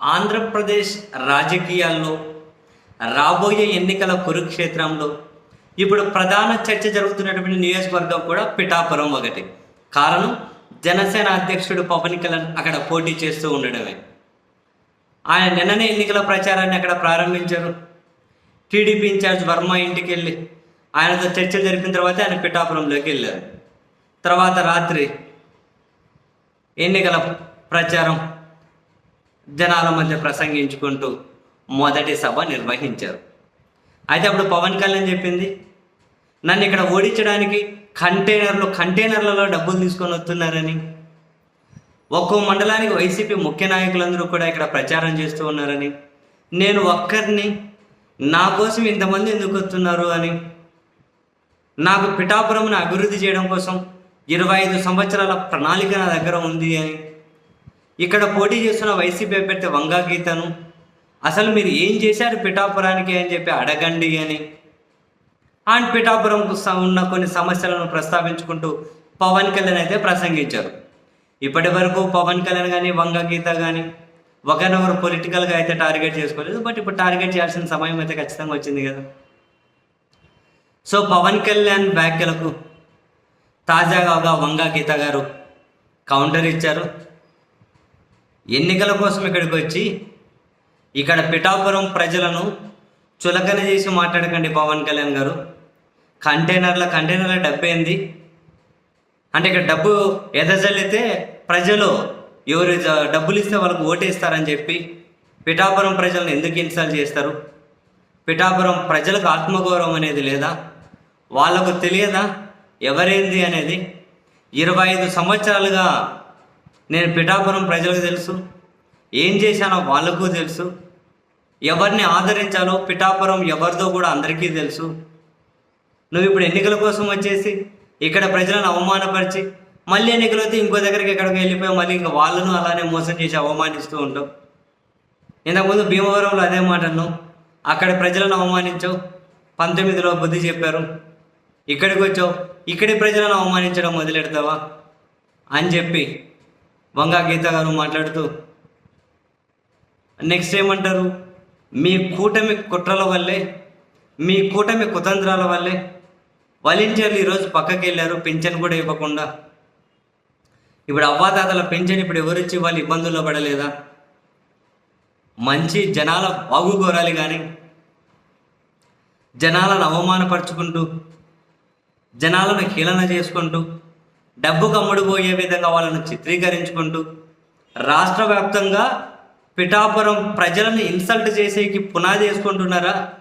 ఆంధ్రప్రదేశ్ రాజకీయాల్లో రాబోయే ఎన్నికల కురుక్షేత్రంలో ఇప్పుడు ప్రధాన చర్చ జరుగుతున్నటువంటి నియోజకవర్గం కూడా పిఠాపురం ఒకటి. కారణం జనసేన అధ్యక్షుడు పవన్ కళ్యాణ్ అక్కడ పోటీ చేస్తూ ఉండడమే. ఆయన నిన్ననే ఎన్నికల ప్రచారాన్ని అక్కడ ప్రారంభించారు. టీడీపీ ఇన్ఛార్జ్ వర్మ ఇంటికి వెళ్ళి ఆయనతో చర్చలు జరిపిన తర్వాత ఆయన పిఠాపురంలోకి వెళ్ళారు. తర్వాత రాత్రి ఎన్నికల ప్రచారం జనాల మధ్య ప్రసంగించుకుంటూ మొదటి సభ నిర్వహించారు. అయితే అప్పుడు పవన్ కళ్యాణ్ చెప్పింది నన్ను ఇక్కడ ఓడించడానికి కంటైనర్లు కంటైనర్లలో డబ్బులు తీసుకొని వస్తున్నారని. ఒక్కో మండలానికి వైసీపీ ముఖ్య నాయకులందరూ కూడా ఇక్కడ ప్రచారం చేస్తూ ఉన్నారని. నేను ఒక్కరిని నా కోసం ఇంతమంది ఎందుకు వస్తున్నారు అని. నాకు పిఠాపురంను అభివృద్ధి చేయడం కోసం ఇరవై ఐదు సంవత్సరాల ప్రణాళిక నా దగ్గర ఉంది అని. ఇక్కడ పోటీ చేస్తున్న వైసీపీ అభ్యర్థి వంగా గీతను. అసలు మీరు ఏం చేశారు పిఠాపురానికి అని చెప్పి అడగండి అని. అండ్ పిఠాపురం ఉన్న కొన్ని సమస్యలను ప్రస్తావించుకుంటూ పవన్ కళ్యాణ్ అయితే ప్రసంగించారు. ఇప్పటి వరకు పవన్ కళ్యాణ్ కానీ వంగ గీత కానీ ఒకరినొకరు పొలిటికల్గా అయితే టార్గెట్ చేసుకోలేదు. బట్ ఇప్పుడు టార్గెట్ చేయాల్సిన సమయం అయితే ఖచ్చితంగా వచ్చింది కదా. సో పవన్ కళ్యాణ్ వ్యాఖ్యలకు తాజాగా వంగ గీత గారు కౌంటర్ ఇచ్చారు. ఎన్నికల కోసం ఇక్కడికి వచ్చి ఇక్కడ పిఠాపురం ప్రజలను చులకన చేసి మాట్లాడకండి పవన్ కళ్యాణ్ గారు. కంటైనర్ల కంటైనర్ల డబ్బు ఏంది? అంటే ఇక్కడ డబ్బు ఎదజల్లితే ప్రజలు ఎవరు డబ్బులు ఇస్తే వాళ్ళకు ఓటేస్తారని చెప్పి పిఠాపురం ప్రజలను ఎందుకు ఇన్సల్ట్ చేస్తారు? పిఠాపురం ప్రజలకు ఆత్మగౌరవం అనేది లేదా? వాళ్ళకు తెలియదా? ఎవరేంది అనేది? ఇరవై ఐదు సంవత్సరాలుగా నేను పిఠాపురం ప్రజలకు తెలుసు. ఏం చేశానో వాళ్ళకు తెలుసు. ఎవరిని ఆదరించాలో పిఠాపురం ఎవరిదో కూడా అందరికీ తెలుసు. నువ్వు ఇప్పుడు ఎన్నికల కోసం వచ్చేసి ఇక్కడ ప్రజలను అవమానపరిచి మళ్ళీ ఎన్నికలు అయితే ఇంకో దగ్గరికి ఎక్కడికి వెళ్ళిపోయి మళ్ళీ ఇంకా వాళ్ళను అలానే మోసం చేసి అవమానిస్తూ ఉంటావు ఇంతకుముందు భీమవరంలో అదే మాట అన్నావు. అక్కడ ప్రజలను అవమానించావు పంతొమ్మిదిలో బుద్ధి చెప్పారు. ఇక్కడికి వచ్చావు. ఇక్కడి ప్రజలను అవమానించడం మొదలెడతావా? అని చెప్పి వంగా గీత గారు మాట్లాడుతూ నెక్స్ట్ ఏమంటారు? మీ కూటమి కుట్రల వల్లే మీ కూటమి కుతంత్రాల వల్లే వాలంటీర్లు ఈరోజు పక్కకి వెళ్ళారు పెన్షన్ కూడా ఇవ్వకుండా. ఇప్పుడు అవ్వాతాతల పెన్షన్ ఇప్పుడు ఎవరిచ్చి వాళ్ళు ఇబ్బందుల్లో పడలేదా? మంచి జనాల బాగు కోరాలి కానీ జనాలను అవమానపరుచుకుంటూ జనాలను హీలన చేసుకుంటూ డబ్బు కమ్ముడుపోయే విధంగా వాళ్ళను చిత్రీకరించుకుంటూ రాష్ట్ర వ్యాప్తంగా పిఠాపురం ప్రజలను ఇన్సల్ట్ చేసేకి పునాది వేసుకుంటున్నారా?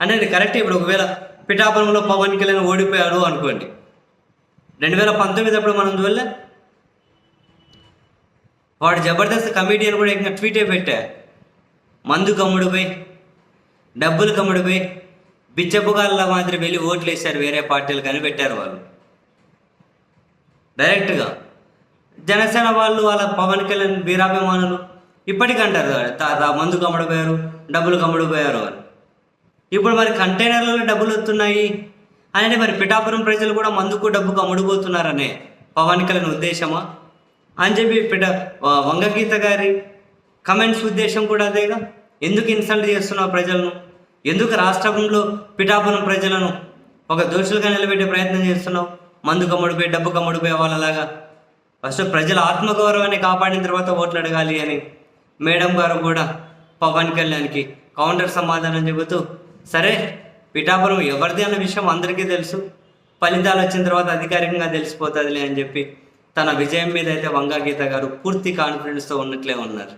అనేది కరెక్ట్ ఇప్పుడు ఒకవేళ పిఠాపురంలో పవన్ కళ్యాణ్ ఓడిపోయాడు అనుకోండి. రెండు వేల పంతొమ్మిది అప్పుడు మనం చూడలే. వాడు జబర్దస్త్ కమిడియన్ కూడా ఇంకా ట్వీటే పెట్టా. మందు కమ్ముడిపోయి డబ్బులు కమ్ముడిపోయి బిచ్చపుగాళ్ళ మాదిరి వెళ్ళి ఓట్లు వేశారు వేరే పార్టీలు కానీ పెట్టారు వాళ్ళు. డైరెక్ట్గా. జనసేన వాళ్ళు వాళ్ళ పవన్ కళ్యాణ్ వీరాభిమానులు ఇప్పటికీ అంటారు మందు కమ్మడిపోయారు డబ్బులు కమ్మడిపోయారు అని. ఇప్పుడు మరి కంటైనర్లలో డబ్బులు వస్తున్నాయి అని మరి పిఠాపురం ప్రజలు కూడా మందుకు డబ్బుకు అమ్ముడుపోతున్నారనే పవన్ కళ్యాణ్ ఉద్దేశమా? అని చెప్పి పిఠ వంగగీత గారి కమెంట్స్ ఉద్దేశం కూడా అదేగా? ఎందుకు ఇన్సల్ట్ చేస్తున్నావు ప్రజలను? ఎందుకు రాష్ట్రంలో పిఠాపురం ప్రజలను ఒక దోషులుగా నిలబెట్టే ప్రయత్నం చేస్తున్నావు? మందు కమ్ముడిపోయి డబ్బు కమ్ముడిపోయే వాళ్ళలాగా. ఫస్ట్ ప్రజల ఆత్మగౌరవాన్ని కాపాడిన తర్వాత ఓట్లు అడగాలి అని మేడం గారు కూడా పవన్ కళ్యాణ్కి కౌంటర్ సమాధానం చెబుతూ సరే పిఠాపురం ఎవరిది అన్న విషయం అందరికీ తెలుసు. ఫలితాలు వచ్చిన తర్వాత అధికారికంగా తెలిసిపోతుందిలే అని చెప్పి తన విజయం మీద అయితే వంగా గీత గారు పూర్తి కాన్ఫిడెన్స్తో ఉన్నట్లే ఉన్నారు.